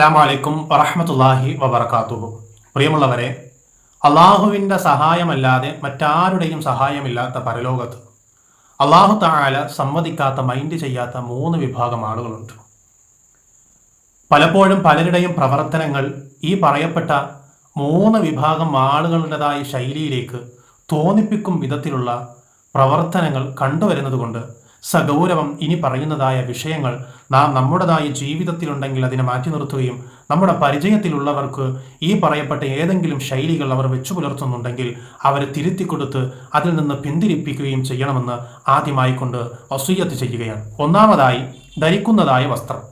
അസ്സലാമു അലൈക്കും വറഹമത്തല്ലാഹി വബർക്കാത്തുഹു പ്രിയമുള്ളവരെ അള്ളാഹുവിന്റെ സഹായമല്ലാതെ മറ്റാരുടെയും സഹായമില്ലാത്ത പരലോകത്ത് അള്ളാഹു താല സമ്മതിക്കാത്ത മൈൻഡ് ചെയ്യാത്ത മൂന്ന് വിഭാഗം ആളുകളുണ്ട്. പലപ്പോഴും പലരുടെയും പ്രവർത്തനങ്ങൾ ഈ പറയപ്പെട്ട മൂന്ന് വിഭാഗം ആളുകളുടേതായ ശൈലിയിലേക്ക് തോന്നിപ്പിക്കും വിധത്തിലുള്ള പ്രവർത്തനങ്ങൾ കണ്ടുവരുന്നത് കൊണ്ട് സഗൗരവം ഇനി പറയുന്നതായ വിഷയങ്ങൾ നാം നമ്മുടേതായ ജീവിതത്തിലുണ്ടെങ്കിൽ അതിനെ മാറ്റി നിർത്തുകയും നമ്മുടെ പരിചയത്തിലുള്ളവർക്ക് ഈ പറയപ്പെട്ട ഏതെങ്കിലും ശൈലികൾ അവർ വെച്ചു പുലർത്തുന്നുണ്ടെങ്കിൽ അവരെ തിരുത്തി കൊടുത്ത് അതിൽ നിന്ന് പിന്തിരിപ്പിക്കുകയും ചെയ്യണമെന്ന് ആദ്യമായി കൊണ്ട് വസൂയത്ത് ചെയ്യുകയാണ്. ഒന്നാമതായി ധരിക്കുന്നതായ വസ്ത്രം.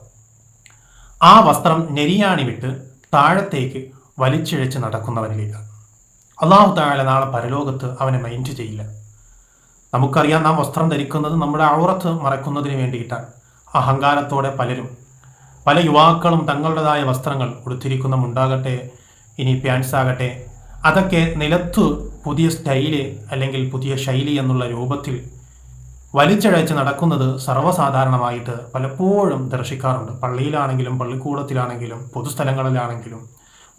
ആ വസ്ത്രം നെരിയാണി വിട്ട് താഴത്തേക്ക് വലിച്ചിഴച്ച് നടക്കുന്നവനിലേക്ക്. അള്ളാഹു താഴെ നാളെ പരലോകത്ത് അവനെ മൈൻഡ് ചെയ്യില്ല. നമുക്കറിയാം നാം വസ്ത്രം ധരിക്കുന്നത് നമ്മുടെ ഔറത്ത് മറക്കുന്നതിന് വേണ്ടിയിട്ടാണ്. അഹങ്കാരത്തോടെ പലരും പല യുവാക്കളും തങ്ങളുടേതായ വസ്ത്രങ്ങൾ ഉടുത്തിരിക്കുന്ന മുണ്ടാകട്ടെ ഇനി പാൻസ് ആകട്ടെ അതൊക്കെ നിലത്ത് പുതിയ സ്റ്റൈൽ അല്ലെങ്കിൽ പുതിയ ശൈലി എന്നുള്ള രൂപത്തിൽ വലിച്ചഴച്ച് നടക്കുന്നത് സർവസാധാരണമായിട്ട് പലപ്പോഴും ദർശിക്കാറുണ്ട്. പള്ളിയിലാണെങ്കിലും പള്ളിക്കൂടത്തിലാണെങ്കിലും പൊതുസ്ഥലങ്ങളിലാണെങ്കിലും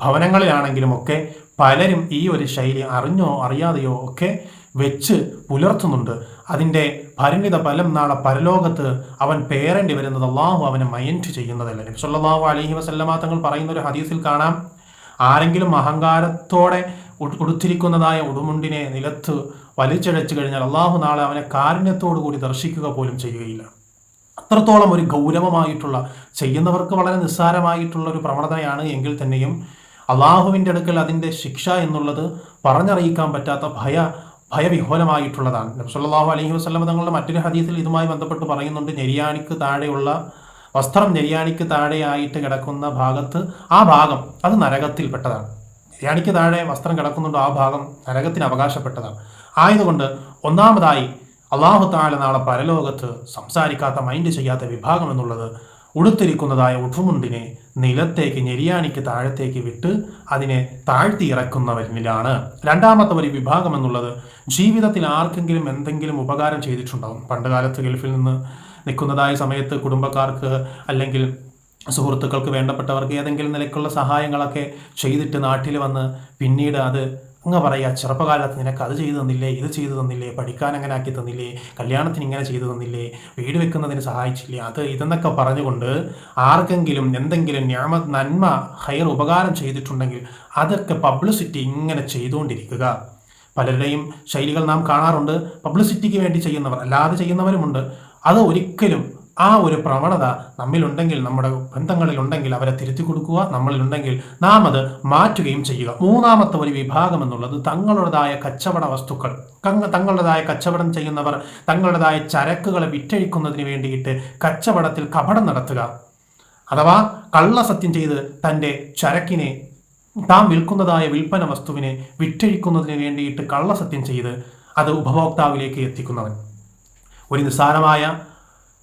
ഭവനങ്ങളിലാണെങ്കിലും ഒക്കെ പലരും ഈ ഒരു ശൈലി അറിഞ്ഞോ അറിയാതെയോ ഒക്കെ വെച്ച് പുലർത്തുന്നുണ്ട്. അതിന്റെ പരിണിത ഫലം നാളെ പരലോകത്ത് അവൻ പേരേണ്ടി വരുന്നത് അള്ളാഹു അവനെ മൈൻഡ് ചെയ്യുന്നതല്ല. നബി അലൈഹി വസല്ലമ തങ്ങൾ പറയുന്ന ഒരു ഹദീസിൽ കാണാം. ആരെങ്കിലും അഹങ്കാരത്തോടെ ഉടുത്തിരിക്കുന്നതായ ഉടുമുണ്ടിനെ നിലത്ത് വലിച്ചഴച്ചു കഴിഞ്ഞാൽ അള്ളാഹു നാളെ അവനെ കാരുണ്യത്തോടു കൂടി ദർശിക്കുക പോലും ചെയ്യുകയില്ല. അത്രത്തോളം ഒരു ഗൗരവമായിട്ടുള്ള ചെയ്യുന്നവർക്ക് വളരെ നിസ്സാരമായിട്ടുള്ള ഒരു പ്രവണതയാണ് എങ്കിൽ തന്നെയും അള്ളാഹുവിന്റെ അടുക്കൽ അതിന്റെ ശിക്ഷ എന്നുള്ളത് പറഞ്ഞറിയിക്കാൻ പറ്റാത്ത ഭയ ഭയവിഹോലമായിട്ടുള്ളതാണ് നബ്സല്ലാഹു അലൈഹി വസ്ലം തങ്ങളുടെ മറ്റൊരു ഹദീസിൽ ഇതുമായി ബന്ധപ്പെട്ട് പറയുന്നുണ്ട് നെരിയാണിക്ക് താഴെയുള്ള വസ്ത്രം നെരിയാണിക്ക് താഴെയായിട്ട് കിടക്കുന്ന ഭാഗത്ത് ആ ഭാഗം അത് നരകത്തിൽപ്പെട്ടതാണ്. നെരിയാണിക്ക് താഴെ വസ്ത്രം കിടക്കുന്നുണ്ട് ആ ഭാഗം നരകത്തിന് അവകാശപ്പെട്ടതാണ്. ആയതുകൊണ്ട് ഒന്നാമതായി അള്ളാഹു താഴെ നാളെ പരലോകത്ത് സംസാരിക്കാത്ത മൈൻഡ് ചെയ്യാത്ത വിഭാഗം എന്നുള്ളത് ഉടുത്തിരിക്കുന്നതായ ഉടുമുണ്ടിനെ നിലത്തേക്ക് ഞെരിയാണിക്ക് താഴത്തേക്ക് വിട്ട് അതിനെ താഴ്ത്തി ഇറക്കുന്നവരിലാണ്. രണ്ടാമത്തെ ഒരു വിഭാഗം എന്നുള്ളത് ജീവിതത്തിൽ ആർക്കെങ്കിലും എന്തെങ്കിലും ഉപകാരം ചെയ്തിട്ടുണ്ടാവും. പണ്ടുകാലത്ത് ഗൾഫിൽ നിന്ന് നിൽക്കുന്നതായ സമയത്ത് കുടുംബക്കാർക്ക് അല്ലെങ്കിൽ സുഹൃത്തുക്കൾക്ക് വേണ്ടപ്പെട്ടവർക്ക് ഏതെങ്കിലും നിലയ്ക്കുള്ള സഹായങ്ങളൊക്കെ ചെയ്തിട്ട് നാട്ടിൽ വന്ന് പിന്നീട് അത് അങ്ങ് പറയുക ചെറുപ്പകാലത്ത് നിനക്ക് അത് ചെയ്തു തന്നില്ലേ ഇത് ചെയ്തു തന്നില്ലേ പഠിക്കാൻ അങ്ങനെ ആക്കി തന്നില്ലേ കല്യാണത്തിന് ഇങ്ങനെ ചെയ്തു തന്നില്ലേ വീട് വെക്കുന്നതിന് സഹായിച്ചില്ലേ അത് ഇതെന്നൊക്കെ പറഞ്ഞുകൊണ്ട് ആർക്കെങ്കിലും എന്തെങ്കിലും ഞാമ നന്മ ഹയർ ഉപകാരം ചെയ്തിട്ടുണ്ടെങ്കിൽ അതൊക്കെ പബ്ലിസിറ്റി ഇങ്ങനെ ചെയ്തുകൊണ്ടിരിക്കുക. പലരുടെയും ശൈലികൾ നാം കാണാറുണ്ട്. പബ്ലിസിറ്റിക്ക് വേണ്ടി ചെയ്യുന്നവർ അല്ലാതെ ചെയ്യുന്നവരുമുണ്ട്. അത് ഒരിക്കലും ആ ഒരു പ്രവണത നമ്മിലുണ്ടെങ്കിൽ നമ്മുടെ ബന്ധങ്ങളിലുണ്ടെങ്കിൽ അവരെ തിരുത്തി കൊടുക്കുക. നമ്മളിലുണ്ടെങ്കിൽ നാം അത് മാറ്റുകയും ചെയ്യുക. മൂന്നാമത്തെ ഒരു വിഭാഗം എന്നുള്ളത് തങ്ങളുടേതായ കച്ചവട വസ്തുക്കൾ. തങ്ങളുടേതായ കച്ചവടം ചെയ്യുന്നവർ തങ്ങളുടേതായ ചരക്കുകളെ വിറ്റഴിക്കുന്നതിന് വേണ്ടിയിട്ട് കച്ചവടത്തിൽ കപടം നടത്തുക. അഥവാ കള്ളസത്യം ചെയ്ത് തന്റെ ചരക്കിനെ താൻ വിൽക്കുന്നതായ വിൽപ്പന വസ്തുവിനെ വിറ്റഴിക്കുന്നതിന് വേണ്ടിയിട്ട് കള്ളസത്യം ചെയ്ത് അത് ഉപഭോക്താവിലേക്ക് എത്തിക്കുന്നവൻ. ഒരു നിസ്സാരമായ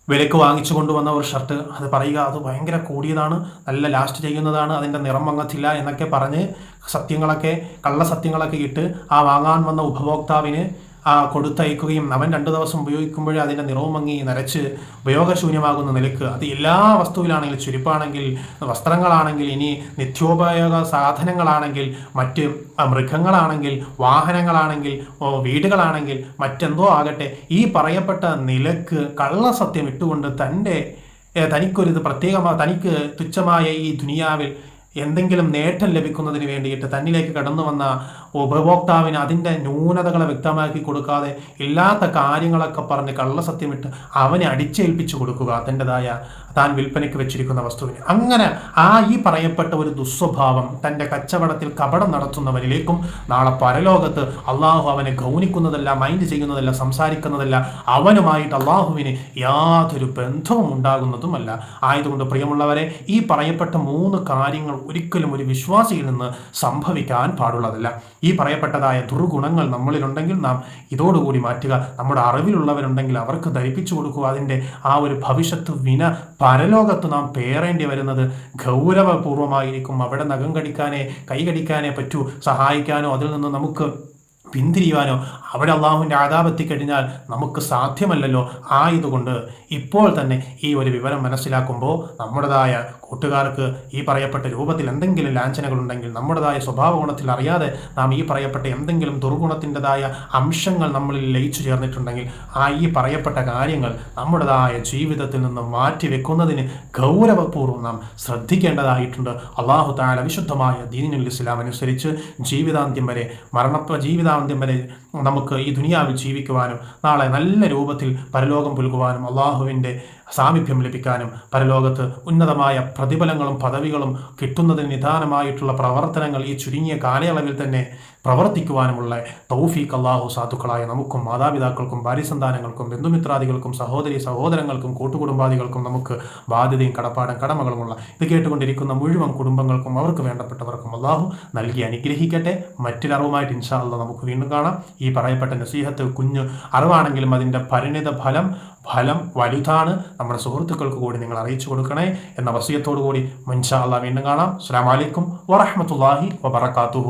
വിലക്ക് വാങ്ങിച്ചു കൊണ്ടുവന്ന ഒരു ഷർട്ട്. അത് പറയുക അത് ഭയങ്കര കൂടിയതാണ്. നല്ല ലാസ്റ്റ് ചെയ്യുന്നതാണ്. അതിന്റെ നിറം വങ്ങത്തില്ല എന്നൊക്കെ പറഞ്ഞ് സത്യങ്ങളൊക്കെ കള്ളസത്യങ്ങളൊക്കെ ഇട്ട് ആ വാങ്ങാൻ വന്ന ഉപഭോക്താവിന് കൊടുത്തയക്കുകയും അവൻ രണ്ടു ദിവസം ഉപയോഗിക്കുമ്പോഴേ അതിന്റെ നിറവും മങ്ങി നരച്ച് ഉപയോഗശൂന്യമാകുന്ന നിലയ്ക്ക്. അത് എല്ലാ വസ്തുവിലാണെങ്കിലും ചുരുപ്പാണെങ്കിൽ വസ്ത്രങ്ങളാണെങ്കിൽ ഇനി നിത്യോപയോഗ സാധനങ്ങളാണെങ്കിൽ മറ്റ് മൃഗങ്ങളാണെങ്കിൽ വാഹനങ്ങളാണെങ്കിൽ വീടുകളാണെങ്കിൽ മറ്റെന്തോ ആകട്ടെ ഈ പറയപ്പെട്ട നിലയ്ക്ക് കള്ളസത്യം ഇട്ടുകൊണ്ട് തന്റെ തനിക്കൊരു പ്രത്യേകമായ തനിക്ക് തുച്ഛമായ ഈ ദുനിയാവിൽ എന്തെങ്കിലും നേട്ടം ലഭിക്കുന്നതിന് വേണ്ടിയിട്ട് തന്നിലേക്ക് കടന്നു വന്ന ഉപഭോക്താവിന് അതിന്റെ ന്യൂനതകളെ വ്യക്തമാക്കി കൊടുക്കാതെ ഇല്ലാത്ത കാര്യങ്ങളൊക്കെ പറഞ്ഞ് കള്ളസത്യമിട്ട് അവനെ അടിച്ചേൽപ്പിച്ചു കൊടുക്കുക തന്റെതായ താൻ വിൽപ്പനയ്ക്ക് വെച്ചിരിക്കുന്ന വസ്തുവിന്. അങ്ങനെ ആ ഈ പറയപ്പെട്ട ഒരു ദുസ്വഭാവം തന്റെ കച്ചവടത്തിൽ കപടം നടത്തുന്നവരിലേക്കും നാളെ പരലോകത്ത് അള്ളാഹു അവനെ ഗൗനിക്കുന്നതല്ല മൈൻഡ് ചെയ്യുന്നതല്ല സംസാരിക്കുന്നതല്ല അവനുമായിട്ട് അള്ളാഹുവിന് യാതൊരു ബന്ധവും ഉണ്ടാകുന്നതുമല്ല. ആയതുകൊണ്ട് പ്രിയമുള്ളവരെ ഈ പറയപ്പെട്ട മൂന്ന് കാര്യങ്ങൾ ഒരിക്കലും ഒരു വിശ്വാസിയിൽ നിന്ന് സംഭവിക്കാൻ പാടുള്ളതല്ല. ഈ പറയപ്പെട്ടതായ ദുർഗുണങ്ങൾ നമ്മളിലുണ്ടെങ്കിൽ നാം ഇതോടുകൂടി മാറ്റുക. നമ്മുടെ അറിവിലുള്ളവരുണ്ടെങ്കിൽ അവർക്ക് ധരിപ്പിച്ചു കൊടുക്കുക. അതിന്റെ ആ ഒരു ഭവിഷ്യത്ത് വിന പരലോകത്ത് നാം പേറേണ്ടി വരുന്നത് ഗൗരവപൂർവമായിരിക്കും അവിടെ നഖം കടിക്കാനേ കൈ കടിക്കാനേ പറ്റൂ. സഹായിക്കാനോ അതിൽ നിന്ന് നമുക്ക് പിന്തിരിയുവാനോ അവിടെ അള്ളാഹുവിന്റെ ആദാപെത്തിക്കഴിഞ്ഞാൽ നമുക്ക് സാധ്യമല്ലല്ലോ. ആയതുകൊണ്ട് ഇപ്പോൾ തന്നെ ഈ ഒരു വിവരം മനസ്സിലാക്കുമ്പോൾ നമ്മുടേതായ കൂട്ടുകാർക്ക് ഈ പറയപ്പെട്ട രൂപത്തിൽ എന്തെങ്കിലും ലാഞ്ചനകളുണ്ടെങ്കിൽ നമ്മുടേതായ സ്വഭാവ ഗുണത്തിൽ അറിയാതെ നാം ഈ പറയപ്പെട്ട എന്തെങ്കിലും ദുർഗുണത്തിന്റെതായ അംശങ്ങൾ നമ്മളിൽ ലയിച്ചു ചേർന്നിട്ടുണ്ടെങ്കിൽ ആ ഈ പറയപ്പെട്ട കാര്യങ്ങൾ നമ്മുടേതായ ജീവിതത്തിൽ നിന്ന് മാറ്റി വെക്കുന്നതിന് ഗൗരവപൂർവം നാം ശ്രദ്ധിക്കേണ്ടതായിട്ടുണ്ട്. അള്ളാഹു താല വിശുദ്ധമായ ദീനുൽ ഇസ്ലാം അനുസരിച്ച് ജീവിതാന്ത്യം വരെ മരണപ്പ ജീവിതാന്ത്യം വരെ നമുക്ക് ഈ ദുനിയാവിൽ ജീവിക്കുവാനും നാളെ നല്ല രൂപത്തിൽ പരലോകം പുൽകുവാനും അള്ളാഹുവിന്റെ സാമീപ്യം ലഭിക്കാനും പരലോകത്ത് ഉന്നതമായ പ്രതിഫലങ്ങളും പദവികളും കിട്ടുന്നതിന് നിദാനമായിട്ടുള്ള പ്രവർത്തനങ്ങൾ ഈ ചുരുങ്ങിയ കാലയളവിൽ തന്നെ പ്രവർത്തിക്കുവാനുമുള്ള തൗഫീഖ് അള്ളാഹു സാധുക്കളായ നമുക്കും മാതാപിതാക്കൾക്കും ഭാര്യസന്താനങ്ങൾക്കും ബന്ധുമിത്രാദികൾക്കും സഹോദരി സഹോദരങ്ങൾക്കും കൂട്ടുകുടുംബാദികൾക്കും നമുക്ക് ബാധ്യതയും കടപ്പാടും കടമകളുമുള്ള ഇത് കേട്ടുകൊണ്ടിരിക്കുന്ന മുഴുവൻ കുടുംബങ്ങൾക്കും അവർക്ക് വേണ്ടപ്പെട്ടവർക്കും അള്ളാഹു നൽകി അനുഗ്രഹിക്കട്ടെ. മറ്റൊരറിവുമായിട്ട് ഇൻഷാ അല്ല നമുക്ക് വീണ്ടും കാണാം. ഈ പറയപ്പെട്ട നസീഹത്ത് കുഞ്ഞ് അറിവാണെങ്കിലും അതിന്റെ പരിണിത ഫലം ഫലം വലുതാണ്. നമ്മുടെ സുഹൃത്തുക്കൾക്ക് കൂടി നിങ്ങൾ അറിയിച്ചു കൊടുക്കണേ എന്ന വസീയത്തോടു കൂടി ഇൻഷാ അല്ല വീണ്ടും കാണാം. അസ്സാം വലൈക്കും വറഹമത്തല്ലാഹി വബർക്കാത്തു